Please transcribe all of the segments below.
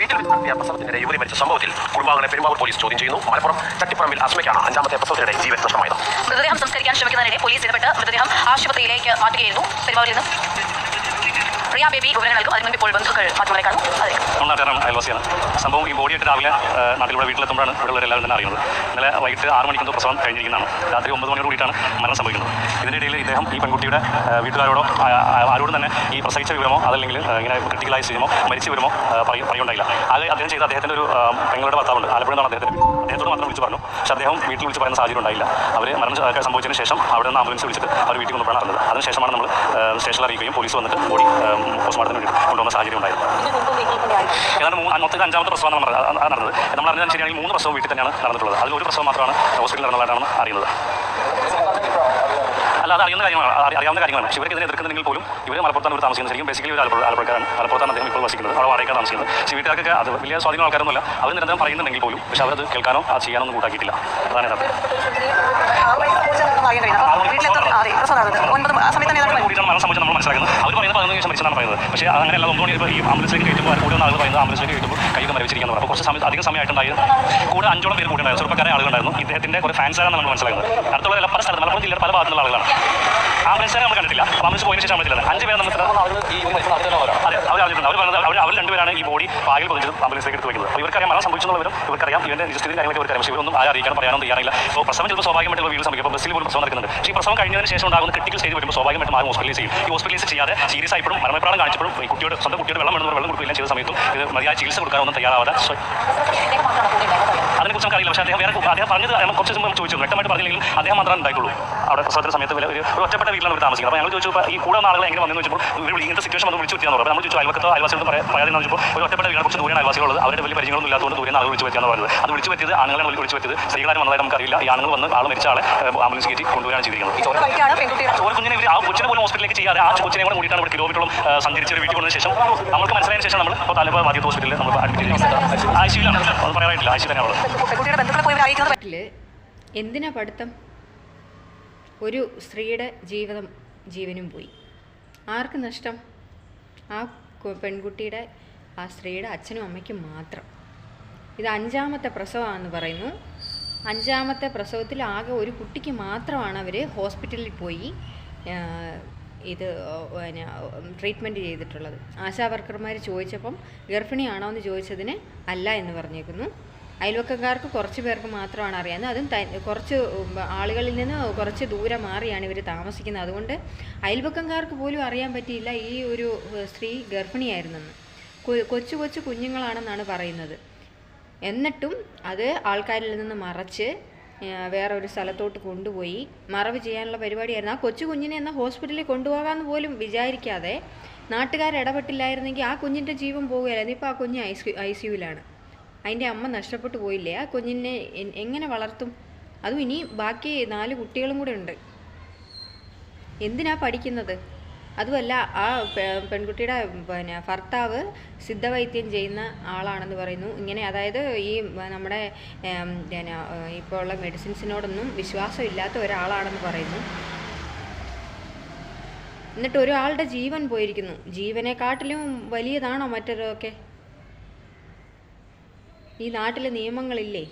വീട്ടിൽ വെച്ച് നടത്തിയ പ്രസവത്തിനിടെ യുവതി മരിച്ച സംഭവത്തിൽ കുടുംബാംഗങ്ങളെ പെരുമ്പാവൂർ പോലീസ് ചോദ്യം ചെയ്യുന്നു. മലപ്പുറം ചട്ടിപ്പറമ്പിൽ അസ്മയ്ക്കാണ് അഞ്ചാമത്തെ പ്രസവത്തിനിടെ ജീവൻ നഷ്ടമായത്. മൃതദേഹം സംസ്കരിക്കാൻ ശ്രമിക്കുന്നതിനിടെ പോലീസ് ഇടപെട്ട് മൃതദേഹം ആശുപത്രിയിലേക്ക് മാറ്റുകയായിരുന്നു. പെരുമാറിൽ നിന്ന് പ്രിയ ബേബി വിവരങ്ങൾക്ക് അതിന് മുൻപ് ഇപ്പോൾ ബന്ധുക്കൾ കാണും. നാട്ടുകാരാണ് അയൽവാസിയാണ്. സംഭവം ഈ ബോഡിയായിട്ട് രാവിലെ നാട്ടിലൂടെ വീട്ടിലെത്തുമ്പോഴാണ് ഇവിടെ എല്ലാവരും തന്നെ അറിയുന്നത്. ഇന്നലെ വൈകിട്ട് ആറ് മണിക്കെന്തോ പ്രസവം കഴിഞ്ഞിരിക്കുന്നതാണ്. രാത്രി ഒമ്പത് മണിയോട് കൂടിയിട്ടാണ് മരണം സംഭവിക്കുന്നത്. ഇതിന്റെ ഇടയിൽ ഇദ്ദേഹം ഈ പെൺകുട്ടിയുടെ വീട്ടുകാരോടോ ആരോടും തന്നെ ഈ പ്രസവിച്ച വിവരമോ അതല്ലെങ്കിൽ ഇങ്ങനെ ക്രിട്ടിക്കലായ സ്ഥിതിമോ മരിച്ച വിവരമോ പറയും പറയ- പറയുണ്ടായില്ല അത് അദ്ദേഹം ചെയ്ത അദ്ദേഹത്തിന്റെ ഒരു പെങ്ങളുടെ ഭർത്താവുണ്ട്. ആലപ്പുഴ എന്നാണ് അദ്ദേഹത്തിന് അദ്ദേഹത്തോട് മാത്രം വിളിച്ചു പറഞ്ഞു. പക്ഷേ അദ്ദേഹം വീട്ടിൽ വിളിച്ച് പറയുന്ന സാഹചര്യം ഉണ്ടായില്ല. അവർ മരണം സംഭവിച്ചതിന് ശേഷം അവിടെ നിന്ന് ആംബുലൻസ് വിളിച്ചിട്ട് അവർ വീട്ടിൽ കൊണ്ടുപോകാൻ അറിഞ്ഞത് അതിനുശേഷമാണ് നമ്മൾ സ്റ്റേഷനിൽ അറിയിക്കുകയും പോലീസ് വന്നിട്ട് ബോഡി പോസ്റ്റ്മോർട്ടത്തിന് വേണ്ടി കൊണ്ടുവന്ന സാഹചര്യം ഉണ്ടായത്. ഏതാണ്ട് മൊത്തത്തിൽ അഞ്ചാമത്തെ പ്രസവമാണ് നമ്മൾ നടന്നത്. നമ്മൾ അറിഞ്ഞാൽ ശരിയാണെങ്കിൽ മൂന്ന് പ്രസവം വീട്ടിൽ തന്നെയാണ് നടന്നിട്ടുള്ളത്. അതിൽ ഒരു പ്രസവം മാത്രമാണ് ഹോസ്പിറ്റലിൽ നടന്നതായിട്ടാണ് അറിയുന്നത്. അല്ല അത് അറിയുന്ന കാര്യങ്ങളാണ് അറിയാവുന്ന കാര്യങ്ങളാണ് പക്ഷേ ഇവർക്ക് ഇതിനെ എതിർക്കുന്നുണ്ടെങ്കിൽ പോലും ഇവർ മലപ്പുറത്താണ് ഇവർ താമസിക്കുന്നത്. ശരിക്കും ബേസിക്കലി ഒരു ആലപ്പുഴ ആലപ്പുഴക്കാരാണ്. മലപ്പുറത്താണ് അദ്ദേഹം ഇപ്പോൾ വസിക്കുന്നത്. അവിടെ വാടകയ്ക്കാണ് താമസിക്കുന്നത്. പക്ഷേ വീട്ടുകാർക്കൊക്കെ അത് വലിയ സ്വാധീനം ആൾക്കാരൊന്നുമല്ല. അവർ നിരന്തരം പറയുന്നുണ്ടെങ്കിൽ പോലും പക്ഷേ അവരത് കേൾക്കാനോ അത് ചെയ്യാനോ ഒന്നും കൂട്ടാക്കിയിട്ടില്ല. അതാണ് യഥാർത്ഥം. ഒൻപത് സമയത്ത് മരണം സംഭവിച്ചത് നമ്മൾ മനസ്സിലാക്കുന്നത്. അവർ പറയുന്നത് പതിനൊന്ന് ശേഷം മരിച്ചതാണ് പറയുന്നത്. പക്ഷേ അങ്ങനെയല്ല ഒന്നും കൂടി ഇപ്പോൾ ഈ ആംബുലൻസിലേക്ക് കയറ്റുമ്പോൾ കൂടുതൽ ആളുകൾ പറയുന്നത് ആംബുലൻസിലേക്ക് കയറ്റുമ്പോൾ കൈകൾ മരവിച്ചിരിക്കുന്നു അപ്പോൾ കുറച്ച് സമയം അധികം സമയമായിട്ടുണ്ടായിരുന്നു കൂടെ അഞ്ചോളം പേര് കൂടെ ഉണ്ടായിരുന്നു ചെറുപ്പക്കാരെ ആളുകളുണ്ടായിരുന്നു. ഇദ്ദേഹത്തിന്റെ കുറേ ഫാൻസാണ് നമ്മൾ മനസ്സിലാക്കുന്നത്. അടുത്തുള്ള പല സ്ഥലത്ത് മലപ്പുറം ജില്ലയുടെ പല ഭാഗത്തുള്ള ആളുകളാണ്. ആംബുലൻസിനെ നമ്മൾ കണ്ടിട്ടില്ല. ആംബുലൻസ് പോയതിനു ശേഷം നമ്മൾ അഞ്ച് പേരെ നമ്മൾ അതെ അവർ അറിഞ്ഞിട്ടുണ്ട്. അവർ പറഞ്ഞത് അവർ അവർ രണ്ടുപേരാണ് ഈ ബോഡി പാകിൽ പതിച്ചത് ആംബുലൻസിലേക്ക് എടുത്ത് വയ്ക്കുന്നത് അപ്പോൾ ഇവർക്കറിയാം മരണം സംഭവിച്ചെന്നുള്ളവരും ഇവർക്കറിയാം ഇവന്റെ നിജസ്ഥിതി കാര്യങ്ങളൊക്കെ ഇവർക്കറിയാം. പക്ഷേ ഇവരൊന്നും ആരും അറിയിക്കാനും പറയാനൊന്നും തയ്യാറില്ല അപ്പോൾ പ്രസവം ചിലപ്പോൾ സ്വാഭാവികമായിട്ടുള്ള വീട് സംഭവിക്കും ബസ്സിൽ പോലും പ്രസവം നടക്കുന്നുണ്ട്. പക്ഷേ ഈ പ്രസവം കഴിഞ്ഞതിന് ശേഷം ഉണ്ടാകുന്ന ക്രിട്ടിക്കൽ സ്റ്റേജ് വരുമ്പോൾ സ്വാഭാവികമായിട്ടും ആരും ഹോസ്പിറ്റലൈസ് ചെയ്യും ഈ ഹോസ്പിറ്റലൈസ് ചെയ്യാതെ സീരിയസ് ആയപ്പോഴും മരണപ്രാണം കാണിച്ചപ്പോഴും ഈ കുട്ടിയോട് സ്വന്തം കുട്ടിയോട് വെള്ളം വേണമെന്ന് വെള്ളം കൊടുക്കുകയും ചെയ്ത സമയത്തും ഇത് മതിയായ ചികിത്സ കൊടുക്കാനൊന്നും തയ്യാറാവാതെ അതിനെക്കുറിച്ച് നമുക്കറിയില്ല. പക്ഷേ അദ്ദേഹം വേറെ അദ്ദേഹം പറഞ്ഞത് നമ്മൾ കുറച്ച് മുമ്പ് ചോദിച്ചു. വ്യക്തമായിട്ട് പറഞ്ഞില്ലെങ്കിലും അദ്ദേഹം മാത്രമേ ഉണ്ടായിട്ടുള്ളൂ. അവിടെ പ്രസവത്തിന് സമയത്ത് വില ഒരു ഒറ്റപ്പെട്ട വീട്ടിലാണ് ഇവർ താമസിക്കുന്നത്. അപ്പോൾ ഞങ്ങൾ ചോദിച്ചു ഈ കൂടെ ആളുകളെ ആളുകൾ എങ്ങനെ വന്നു ചോദിച്ചപ്പോൾ ഇവർ ഇങ്ങനത്തെ സിറ്റുവേഷൻ വന്ന് വിളിച്ചു വെച്ചാൽ പറഞ്ഞു. നമ്മൾ ചോദിച്ചു അയൽവക്കത്തോ അയൽവാസികളോട് പറയാതെ ചോദിച്ചപ്പോൾ ഒരു ഒറ്റപ്പെട്ട വീടിനെ കുറച്ച് ദൂരെയാണ് അയൽവാസികളുള്ളത് അവരുടെ വലിയ പരിചയങ്ങളൊന്നും ഇല്ലാത്തതുകൊണ്ട് ദൂരെ ആളുകൾ വിളിച്ചു വെച്ചാണ് പറയുന്നത് അത് വിളിച്ചു പറ്റിയത് ആണുങ്ങളെ വിളിച്ചു വെച്ചത് സ്ത്രീകളാരും വന്നതായി നമുക്കറിയില്ല. ഈ ആണുങ്ങൾ വന്ന് ആൾ മരിച്ച ആളെ ആംബുലൻസ് കയറ്റി കൊണ്ടുവരാൻ ചെയ്തിരിക്കുന്നത്. ചോറ് കഴിക്കാണ് പെൺകുട്ടിയുടെ ചോറ് കുഞ്ഞിനെ ഇവർ ആ കൊച്ചിനെ പോലും ഹോസ്പിറ്റലിലേക്ക് ചെയ്യാതെ ആ കൊച്ചിനെ കൂടെ കൂടിയിട്ടാണ് ഇവിടെ കിലോമീറ്ററും സഞ്ചരിച്ച് വീട്ടിൽ കൊണ്ടതിന് ശേഷം നമുക്ക് മനസ്സിലായതിനു ശേഷം നമ്മൾ ഇപ്പോൾ താലൂക്ക് ആദ്യത്തെ ഹോസ്പിറ്റലിൽ നമ്മൾ അഡ്മിറ്റ് ചെയ്യുന്നത് ആഴ്ചയിലാണ്. അത് പറയാനായിട്ടില്ല ആഴ്ച തന്നെയാണുള്ളത് പെൺകുട്ടിയുടെ നാട്ടിൽ എന്തിനാ പഠിത്തം? ഒരു സ്ത്രീയുടെ ജീവിതം ജീവനും പോയി. ആർക്ക് നഷ്ടം? ആ പെൺകുട്ടിയുടെ ആ സ്ത്രീയുടെ അച്ഛനും അമ്മയ്ക്കും മാത്രം. ഇത് അഞ്ചാമത്തെ പ്രസവമാണെന്ന് പറയുന്നു. അഞ്ചാമത്തെ പ്രസവത്തിൽ ആകെ ഒരു കുട്ടിക്ക് മാത്രമാണ് അവർ ഹോസ്പിറ്റലിൽ പോയി ഇത് പിന്നെ ട്രീറ്റ്മെന്റ് ചെയ്തിട്ടുള്ളത്. ആശാ വർക്കർമാർ ചോദിച്ചപ്പം ഗർഭിണിയാണോ എന്ന് ചോദിച്ചതിന് അല്ല എന്ന് പറഞ്ഞേക്കുന്നു. അയൽവക്കക്കാർക്ക് കുറച്ച് പേർക്ക് മാത്രമാണ് അറിയാവുന്നത്. അതും കുറച്ച് ആളുകളിൽ നിന്ന് കുറച്ച് ദൂരെ മാറിയാണ് ഇവർ താമസിക്കുന്നത്. അതുകൊണ്ട് അയൽവക്കക്കാർക്ക് പോലും അറിയാൻ പറ്റിയില്ല ഈ ഒരു സ്ത്രീ ഗർഭിണിയായിരുന്നെന്ന് കൊച്ചു കൊച്ചു കുഞ്ഞുങ്ങളാണെന്നാണ് പറയുന്നത്. എന്നിട്ടും അത് ആൾക്കാരിൽ നിന്ന് മറച്ച് വേറെ ഒരു സ്ഥലത്തോട്ട് കൊണ്ടുപോയി മറവ് ചെയ്യാനുള്ള പരിപാടിയായിരുന്നു. ആ കൊച്ചു കുഞ്ഞിനെ എന്നാൽ ഹോസ്പിറ്റലിൽ കൊണ്ടുപോകാമെന്ന് പോലും വിചാരിക്കാതെ നാട്ടുകാർ ഇടപെട്ടില്ലായിരുന്നെങ്കിൽ ആ കുഞ്ഞിന്റെ ജീവൻ പോകുകയായിരുന്നു. ഇപ്പോൾ ആ കുഞ്ഞ് ഐ സി ഐ അതിന്റെ അമ്മ നഷ്ടപ്പെട്ടു പോയില്ലേ? ആ കുഞ്ഞിനെ എങ്ങനെ വളർത്തും? അതും ഇനി ബാക്കി നാല് കുട്ടികളും കൂടെ ഉണ്ട്. എന്തിനാ പഠിക്കുന്നത്? അതുമല്ല ആ പെൺകുട്ടിയുടെ പിന്നെ ഭർത്താവ് സിദ്ധവൈദ്യം ചെയ്യുന്ന ആളാണെന്ന് പറയുന്നു. ഇങ്ങനെ അതായത് ഈ നമ്മുടെ പിന്നെ ഇപ്പോൾ ഉള്ള മെഡിസിൻസിനോടൊന്നും വിശ്വാസം ഇല്ലാത്ത ഒരാളാണെന്ന് പറയുന്നു. എന്നിട്ട് ഒരാളുടെ ജീവൻ പോയിരിക്കുന്നു. ജീവനെക്കാട്ടിലും വലിയതാണോ മറ്റൊരൊക്കെ ഈ നാട്ടിലെ നിയമങ്ങളില്ലേ?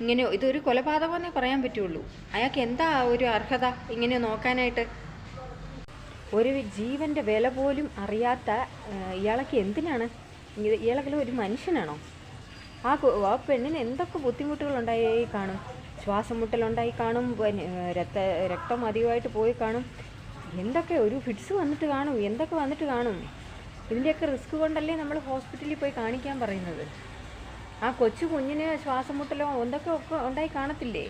ഇങ്ങനെ ഇതൊരു കൊലപാതകമെന്നേ പറയാൻ പറ്റുള്ളൂ. അയാൾക്ക് എന്താ ഒരു അർഹത ഇങ്ങനെ നോക്കാനായിട്ട്? ഒരു ജീവന്റെ വില പോലും അറിയാത്ത ഇയാളൊക്കെ എന്തിനാണ്? ഇയാളൊക്കെ ഒരു മനുഷ്യനാണോ? ആ ആ പെണ്ണിന് എന്തൊക്കെ ബുദ്ധിമുട്ടുകളുണ്ടായി കാണും? ശ്വാസം മുട്ടലുണ്ടായി കാണും രക്ത രക്തം അധികമായിട്ട് പോയി കാണും. എന്തൊക്കെ ഒരു ഫിറ്റ്സ് വന്നിട്ട് കാണും? എന്തൊക്കെ വന്നിട്ട് കാണും? ഇതിന്റെയൊക്കെ റിസ്ക് കൊണ്ടല്ലേ നമ്മൾ ഹോസ്പിറ്റലിൽ പോയി കാണിക്കാൻ പറയുന്നത്? ആ കൊച്ചു കുഞ്ഞിന് ശ്വാസം മുട്ടലോ എന്തൊക്കെ ഒക്കെ ഉണ്ടായി കാണത്തില്ലേ?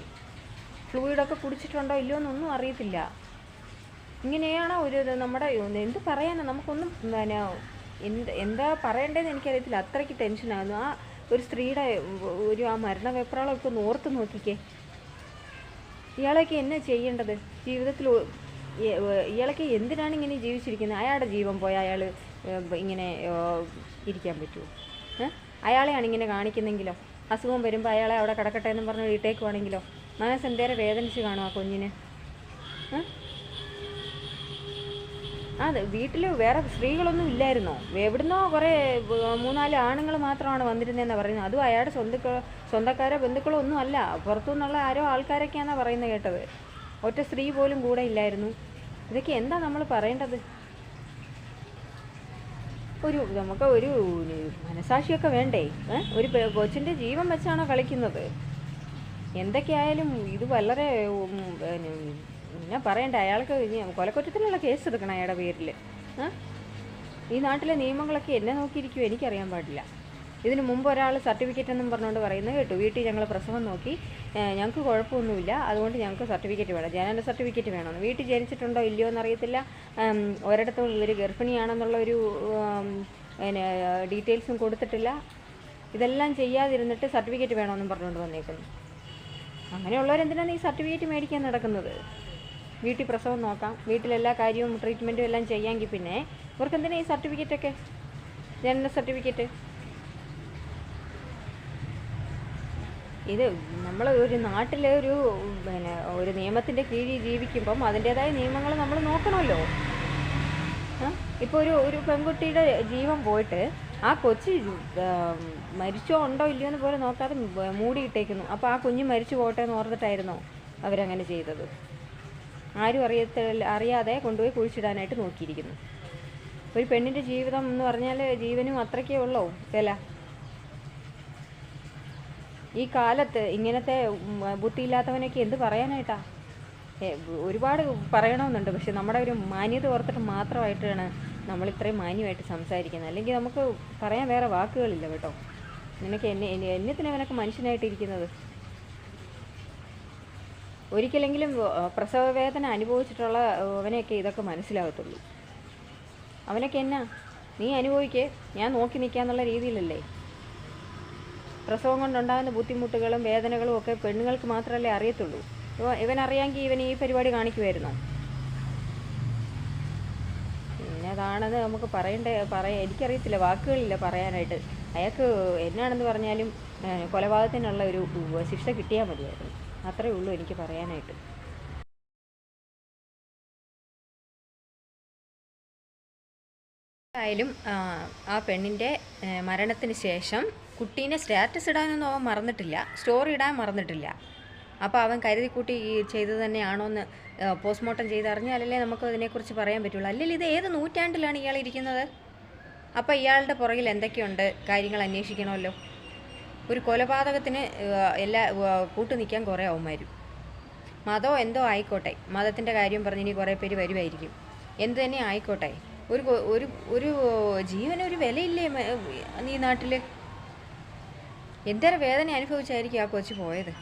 ഫ്ലൂയിഡൊക്കെ കുടിച്ചിട്ടുണ്ടോ ഇല്ലയോ എന്നൊന്നും അറിയത്തില്ല. ഇങ്ങനെയാണോ ഒരു നമ്മുടെ എന്ത് പറയാനാ? നമുക്കൊന്നും പിന്നെ എന്ത് എന്താ പറയേണ്ടതെന്ന് എനിക്കറിയത്തില്ല. അത്രയ്ക്ക് ടെൻഷനാകുന്നു ആ. ഒരു സ്ത്രീയുടെ ഒരു ആ മരണ വെപ്രാളമൊക്കെ ഒന്ന് ഓർത്ത് നോക്കിക്കേ. ഇയാളൊക്കെ എന്നാ ചെയ്യേണ്ടത്? ജീവിതത്തിൽ ഇയാളൊക്കെ എന്തിനാണ് ഇങ്ങനെ ജീവിച്ചിരിക്കുന്നത് അയാളുടെ ജീവൻ പോയ അയാൾ ഇങ്ങനെ ഇരിക്കാൻ പറ്റുമോ? അയാളെയാണ് ഇങ്ങനെ കാണിക്കുന്നെങ്കിലോ അസുഖം വരുമ്പോൾ അയാളെ അവിടെ കിടക്കട്ടെ എന്നും പറഞ്ഞ് ഇട്ടേക്കുവാണെങ്കിലോ? മനസ്സ് എന്തേരെ വേദനിച്ച് കാണും ആ കുഞ്ഞിന്? അതെ വീട്ടിൽ വേറെ സ്ത്രീകളൊന്നും ഇല്ലായിരുന്നോ? എവിടുന്നോ കുറേ മൂന്നാൽ ആണുങ്ങൾ മാത്രമാണ് വന്നിരുന്നതെന്നാണ് പറയുന്നത്. അതും അയാളുടെ സ്വന്തക്ക സ്വന്തക്കാരോ ബന്ധുക്കളോ ഒന്നും അല്ല. പുറത്തുനിന്നുള്ള ആരോ ആൾക്കാരൊക്കെയാണെന്നാണ് പറയുന്നത് കേട്ടത്. ഒറ്റ സ്ത്രീ പോലും കൂടെ ഇല്ലായിരുന്നു. ഇതൊക്കെ എന്താ നമ്മൾ പറയേണ്ടത്? ഒരു നമുക്ക് ഒരു മനസാക്ഷിയൊക്കെ വേണ്ടേ? ഒരു കൊച്ചിന്റെ ജീവൻ വെച്ചാണോ കളിക്കുന്നത്? എന്തൊക്കെയായാലും ഇത് വളരെ പിന്നെ പറയണ്ട അയാൾക്ക് കൊലക്കുറ്റത്തിനുള്ള കേസ് എടുക്കണം അയാളുടെ പേരിൽ ഈ നാട്ടിലെ നിയമങ്ങളൊക്കെ എന്നെ നോക്കിയിരിക്കും എനിക്കറിയാൻ പാടില്ല. ഇതിന് മുമ്പ് ഒരാൾ സർട്ടിഫിക്കറ്റ് എന്നും പറഞ്ഞുകൊണ്ട് പറയുന്നത് കേട്ടു. വീട്ടിൽ ഞങ്ങൾ പ്രസവം നോക്കി. ഞങ്ങൾക്ക് കുഴപ്പമൊന്നുമില്ല. അതുകൊണ്ട് ഞങ്ങൾക്ക് സർട്ടിഫിക്കറ്റ് വേണം. ജനന സർട്ടിഫിക്കറ്റ് വേണമെന്ന് വീട്ടിൽ ജനിച്ചിട്ടുണ്ടോ ഇല്ലയോ എന്നറിയത്തില്ല. ഒരിടത്തും ഇവർ ഗർഭിണിയാണെന്നുള്ള ഒരു പിന്നെ ഡീറ്റെയിൽസും കൊടുത്തിട്ടില്ല. ഇതെല്ലാം ചെയ്യാതിരുന്നിട്ട് സർട്ടിഫിക്കറ്റ് വേണമെന്നും പറഞ്ഞുകൊണ്ട് വന്നേക്കുന്നു. അങ്ങനെയുള്ളവരെന്തിനാണ് ഈ സർട്ടിഫിക്കറ്റ് മേടിക്കാൻ നടക്കുന്നത്? വീട്ടിൽ പ്രസവം നോക്കാം. വീട്ടിലെല്ലാ കാര്യവും ട്രീറ്റ്മെന്റും എല്ലാം ചെയ്യാമെങ്കിൽ പിന്നെ ഇവർക്ക് എന്തിനാ ഈ സർട്ടിഫിക്കറ്റൊക്കെ ജനന സർട്ടിഫിക്കറ്റ് ഇത് നമ്മൾ ഒരു നാട്ടിലെ ഒരു പിന്നെ ഒരു നിയമത്തിന്റെ കീഴിൽ ജീവിക്കുമ്പം അതിന്റേതായ നിയമങ്ങൾ നമ്മൾ നോക്കണമല്ലോ. ഇപ്പോൾ ഒരു ഒരു പെൺകുട്ടിയുടെ ജീവൻ പോയിട്ട് ആ കൊച്ച് മരിച്ചോ ഉണ്ടോ ഇല്ലയോ എന്ന് പോലും നോക്കാതെ മൂടിയിട്ടേക്കുന്നു. അപ്പോൾ ആ കുഞ്ഞ് മരിച്ചു പോട്ടെ എന്ന് ഓർത്തിട്ടായിരുന്നോ അവരങ്ങനെ ചെയ്തത്? ആരും അറിയത്ത അറിയാതെ കൊണ്ടുപോയി കുഴിച്ചിടാനായിട്ട് നോക്കിയിരിക്കുന്നു. ഒരു പെണ്ണിന്റെ ജീവിതം എന്ന് പറഞ്ഞാൽ ജീവനും അത്രയ്ക്കേ ഉള്ളൂ വില ഈ കാലത്ത് ഇങ്ങനത്തെ ബുദ്ധി ബുദ്ധിയില്ലാത്തവനൊക്കെ എന്ത് പറയാനായിട്ടാ? ഒരുപാട് പറയണമെന്നുണ്ട്. പക്ഷെ നമ്മുടെ ഒരു മാന്യത ഓർത്തിട്ട് മാത്രമായിട്ടാണ് നമ്മൾ ഇത്രയും മാന്യമായിട്ട് സംസാരിക്കുന്നത്. അല്ലെങ്കിൽ നമുക്ക് പറയാൻ വേറെ വാക്കുകളില്ല കേട്ടോ. നിനക്ക് എന്നെ എന്നെ- എന്നത്തിന് അവനൊക്കെ മനുഷ്യനായിട്ടിരിക്കുന്നത്? ഒരിക്കലെങ്കിലും പ്രസവവേദന പ്രസവ വേദന അനുഭവിച്ചിട്ടുള്ള അവനെയൊക്കെ ഇതൊക്കെ മനസ്സിലാകത്തുള്ളൂ. അവനൊക്കെ എന്നാ? നീ അനുഭവിക്കേ. ഞാൻ നോക്കി നിൽക്കാന്നുള്ള രീതിയിലല്ലേ? പ്രസവം കൊണ്ടുണ്ടാകുന്ന ബുദ്ധിമുട്ടുകളും വേദനകളും ഒക്കെ പെണ്ണുങ്ങൾക്ക് മാത്രമല്ലേ അറിയത്തുള്ളൂ. അപ്പോൾ ഇവൻ അറിയാമെങ്കിൽ ഇവൻ ഈ പരിപാടി കാണിക്കുമായിരുന്നോ പിന്നെ അതാണെന്ന് നമുക്ക് പറയണ്ടേ പറയാൻ എനിക്കറിയത്തില്ല വാക്കുകളില്ല പറയാനായിട്ട്. അയാൾക്ക് എന്നാണെന്ന് പറഞ്ഞാലും കൊലപാതകത്തിനുള്ള ഒരു ശിക്ഷ കിട്ടിയാൽ മതിയായിരുന്നു. അത്രേ ഉള്ളൂ എനിക്ക് പറയാനായിട്ട്. ആയാലും ആ പെണ്ണിന്റെ മരണത്തിന് ശേഷം കുട്ടീനെ സ്റ്റാറ്റസ് ഇടാനൊന്നും അവൻ മറന്നിട്ടില്ല സ്റ്റോറി ഇടാൻ മറന്നിട്ടില്ല. അപ്പോൾ അവൻ കരുതിക്കൂട്ടി ഈ ചെയ്തത് തന്നെയാണോ എന്ന് പോസ്റ്റ്മോർട്ടം ചെയ്തറിഞ്ഞാലല്ലേ നമുക്ക് അതിനെക്കുറിച്ച് പറയാൻ പറ്റുള്ളൂ. അല്ലെങ്കിൽ ഇത് ഏത് നൂറ്റാണ്ടിലാണ് ഇയാൾ ഇരിക്കുന്നത്? അപ്പോൾ ഇയാളുടെ പുറകിൽ എന്തൊക്കെയുണ്ട്? കാര്യങ്ങൾ അന്വേഷിക്കണമല്ലോ. ഒരു കൊലപാതകത്തിന് എല്ലാ കൂട്ടു നിൽക്കാൻ കുറേ അവന്മാരും. മതമോ എന്തോ ആയിക്കോട്ടെ. മതത്തിന്റെ കാര്യം പറഞ്ഞ് ഇനി കുറേ പേര് വരുമായിരിക്കും എന്ത് തന്നെ ആയിക്കോട്ടെ. ഒരു ഒരു ഒരു ജീവനൊരു വിലയില്ലേ ഈ നാട്ടിൽ എന്തേരം വേദന അനുഭവിച്ചായിരിക്കും ആ കൊച്ചു പോയത്?